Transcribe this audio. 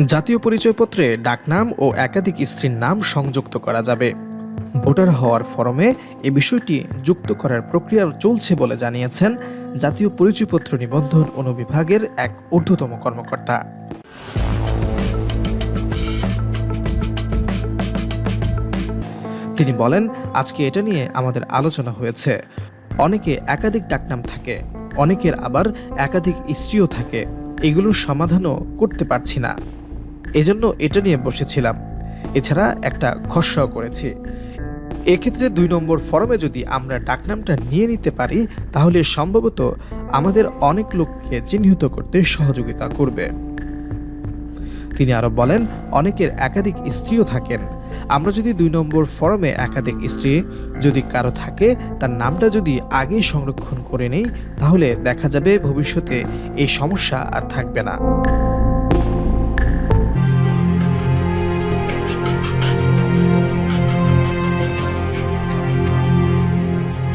জাতীয় পরিচয়পত্রে ডাকনাম ও একাধিক স্ত্রীর নাম সংযুক্ত করা যাবে। ভোটার হওয়ার ফরমে এ বিষয়টি যুক্ত করার প্রক্রিয়া চলছে বলে জানিয়েছেন জাতীয় পরিচয়পত্র নিবন্ধন অনুবিভাগের এক ঊর্ধ্বতম কর্মকর্তা। তিনি বলেন, আজকে এটা নিয়ে আমাদের আলোচনা হয়েছে। অনেকে একাধিক ডাকনাম থাকে, অনেকের আবার একাধিক স্ত্রীও থাকে। এগুলোর সমাধানও করতে পারছি না। এজন্য এটা নিয়ে বসেছিলাম। এছাড়া একটা খসড়াও করেছি। এক্ষেত্রে দুই নম্বর ফরমে যদি আমরা ডাকনামটা নিয়ে নিতে পারি, তাহলে সম্ভবত আমাদের অনেক লোককে চিহ্নিত করতে সহযোগিতা করবে। তিনি আরও বলেন, অনেকের একাধিক স্ত্রীও থাকেন। আমরা যদি দুই নম্বর ফরমে একাধিক স্ত্রী যদি কারও থাকে, তার নামটা যদি আগেই সংরক্ষণ করে নেই, তাহলে দেখা যাবে ভবিষ্যতে এই সমস্যা আর থাকবে না।